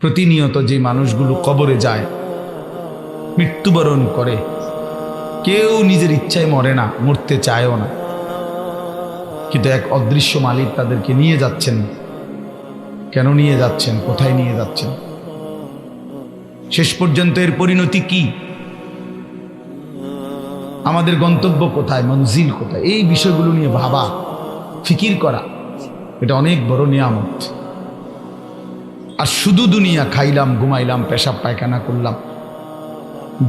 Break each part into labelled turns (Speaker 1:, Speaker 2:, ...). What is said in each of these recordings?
Speaker 1: প্রতিনিয়ত যে মানুষগুলো কবরে যায়, মৃত্যুবরণ করে, কেউ নিজের ইচ্ছায় মরে না, মরতে চায়ও না। কিন্তু এক অদৃশ্য মালিক তাদেরকে নিয়ে যাচ্ছেন। কেন নিয়ে যাচ্ছেন? কোথায় নিয়ে যাচ্ছেন? শেষ পর্যন্ত এর পরিণতি কি? আমাদের গন্তব্য কোথায়? মঞ্জিল কোথায়? এই বিষয়গুলো নিয়ে ভাবা, ফিকির করা, এটা অনেক বড় নিয়ামত। আর শুধু দুনিয়া খাইলাম, ঘুমাইলাম, পেশাব পায়খানা করলাম,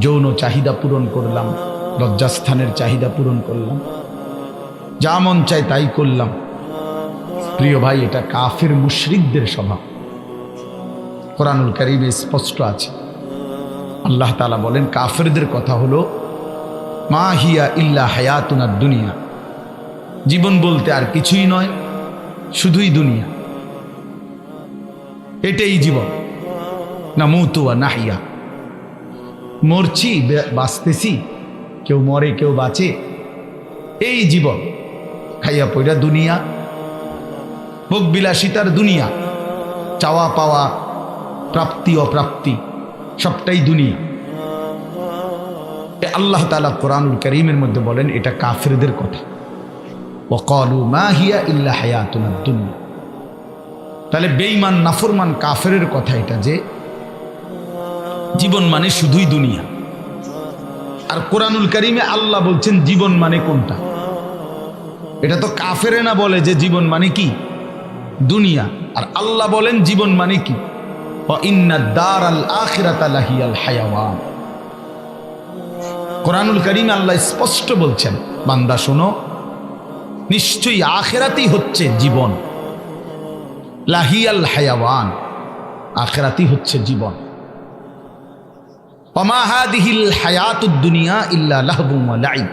Speaker 1: যৌন চাহিদা পূরণ করলাম, লজ্জাস্থানের চাহিদা পূরণ করলাম, যা মন চাই তাই করলাম। প্রিয় ভাই, এটা কাফের মুশরিকদের স্বভাব। কোরআনুল কারিমে স্পষ্ট আছে। আল্লাহ তালা বলেন, কাফেরদের কথা হলো, মা হিয়া ইল্লা হায়াতুনার দুনিয়া জীবন বলতে আর কিছুই নয়, শুধুই দুনিয়া। এটাই জীবন। না মুতুয়া নাহিয়া। মরছি বাঁচতেছি, কেউ মরে, কেউ বাঁচে, এই জীবন। খাইয়া পইরা দুনিয়া, ভোগ বিলাসিতার দুনিয়া, চাওয়া পাওয়া, প্রাপ্তি, অপ্রাপ্তি, সবটাই দুনিয়া। আল্লাহ তালা কোরআনুল করিমের মধ্যে বলেন, এটা কাফেরদের কথা। ওকলু মা হিয়া ইল্লা হায়াতুনা দুনিয়া তাহলে বেঈমান, নাফরমান, কাফেরের কথা এটা যে জীবন মানে শুধুই দুনিয়া। আর কোরআনুল করিমে আল্লাহ বলছেন, জীবন মানে কোনটা? এটা তো কাফেরে না বলে যে জীবন মানে কি? দুনিয়া। আর আল্লাহ বলেন, জীবন মানে কি? কোরআনুল করিম আল্লাহ স্পষ্ট বলছেন, বান্দা শোনো, নিশ্চয়ই আখেরাতেই হচ্ছে জীবন। লাহিয়াল হায়াওয়ান, আখেরাতেই হচ্ছে জীবন। অমাহাদিহিল হায়াতুদ দুনিয়া ইল্লা লাহবুম লাইব।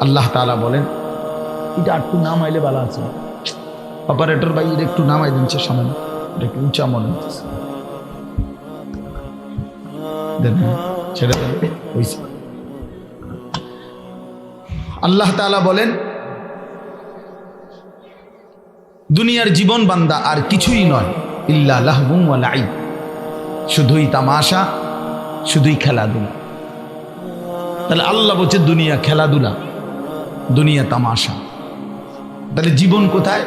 Speaker 1: আল্লাহ তাআলা বলেন, এটা একটু নামাইলে ভালো আছে। অপারেটর ভাই, এটা একটু নামাই দিচ্ছে সামনে এটা একটু উঁচা মনে হচ্ছে। ছেড়ে দেন। আল্লাহ তাআলা বলেন দুনিয়ার জীবন বান্দা আর কিছুই নয়, ইল্লা লাহবুম লাইব শুধুই তামাশা, শুধুই খেলাধুলা। তাহলে আল্লাহ বলছে, দুনিয়া খেলাধুলা, দুনিয়া তামাশা। তাহলে জীবন কোথায়?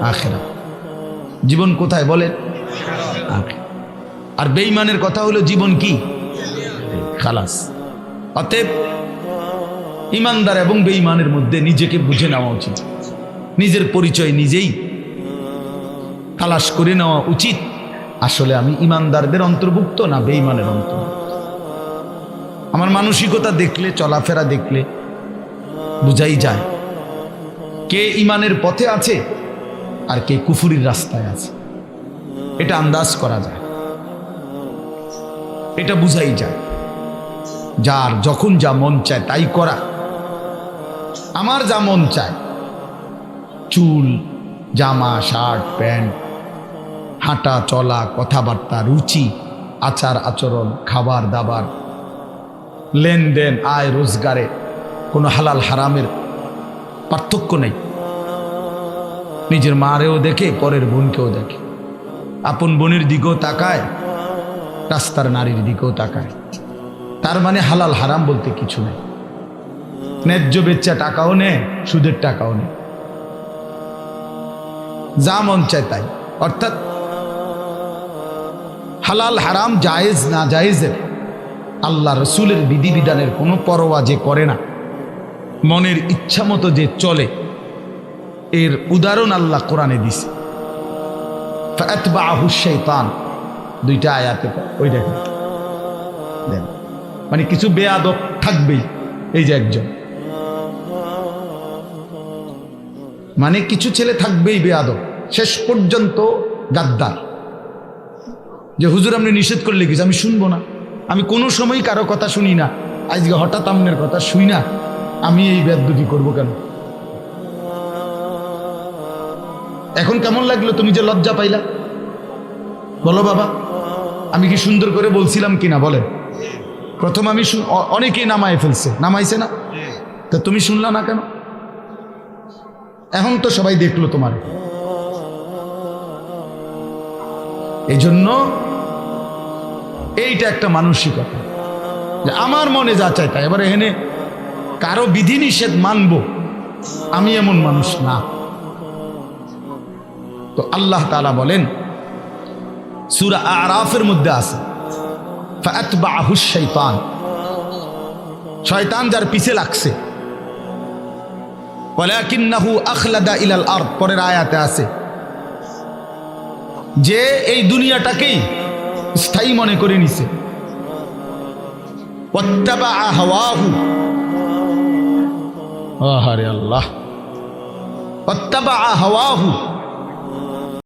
Speaker 1: আখেরা জীবন কোথায় বলেন। আর বেঈমানের কথা হলো জীবন কি? খালাস। অতএব ইমানদার এবং বেইমানের মধ্যে নিজেকে বুঝে নেওয়া উচিত। নিজের পরিচয় নিজেই তালাশ করে নেওয়া উচিত। আসলে আমি ইমানদারদের অন্তর্ভুক্ত না, বেঈমানের অন্তর্ভুক্ত। আমার মানসিকতা দেখলে, চলাফেরা দেখলে বুঝাই যায় কে ইমানের পথে আছে আর কে কুফুরির রাস্তায় আছে। এটা আন্দাজ করা যায়। এটা বুঝাই যায়। যার যখন যা মন চায় তাই করা। আমার যা মন চায়, চুল, জামা, শার্ট, প্যান্ট হাঁটা, চলা, কথাবার্তা, রুচি, আচার, আচরণ, খাবার, দাবার, লেনদেন, আয়, রোজগারে কোনো হালাল, হারামের পার্থক্য নেই। নিজের মারেও দেখে, পরের বোনকেও দেখে। আপন বোনের দিকেও তাকায়, রাস্তার নারীর দিকেও তাকায়। তার মানে হালাল, হারাম বলতে কিছু নেই। ন্যায্য বেচ্চা টাকাও নেয় সুদের টাকাও নেয় যা মন চায় তাই। অর্থাৎ হালাল, হারাম, জায়েজ, না জায়েজের। আল্লাহ রসুলের বিধিবিধানের কোনো পরোয়া যে করে না, মনের ইচ্ছা মতো যে চলে, এর উদাহরণ আল্লাহ কোরআনে দিছে। শৈতান। দুইটা আয়াতে ওই দেখেন। মানে কিছু বেয়াদব থাকবেই, এই যে একজন। মানে কিছু ছেলে থাকবেই বেয়াদব, শেষ পর্যন্ত গাদ্দার। যে হুজুর আপনি নিষেধ করলে কিছু আমি শুনব না। আমি কোনো সময় কারও কথা শুনি না। আজকে হঠাৎ আমনের কথা শুই না। আমি এই বেদবি করব কেন? এখন কেমন লাগল তুমি যে লজ্জা পাইলা? বলো বাবা, আমি কি সুন্দর করে বলছিলাম কিনা বলে প্রথম আমি অনেকেই নামায় ফেলছে। নামাইছে না? তা তুমি শুনলা না কেন? এখন তো সবাই দেখল তোমার। এই জন্য এইটা একটা মানসিকতা। যে আমার মনে যা চাই তাই। এবার এখানে কারও বিধিনিষেধ মানব, আমি এমন মানুষ না। তো আল্লাহ তালা বলেন, সুরা আরাফের মধ্যে আছে শাইতান শয়তান। যার পিছে লাগছে। পরের আয়াতে আছে, যে এই দুনিয়াটাকেই স্থায়ী মনে করে নিছে। আহারে আল্লাহ। হাওয়াহু।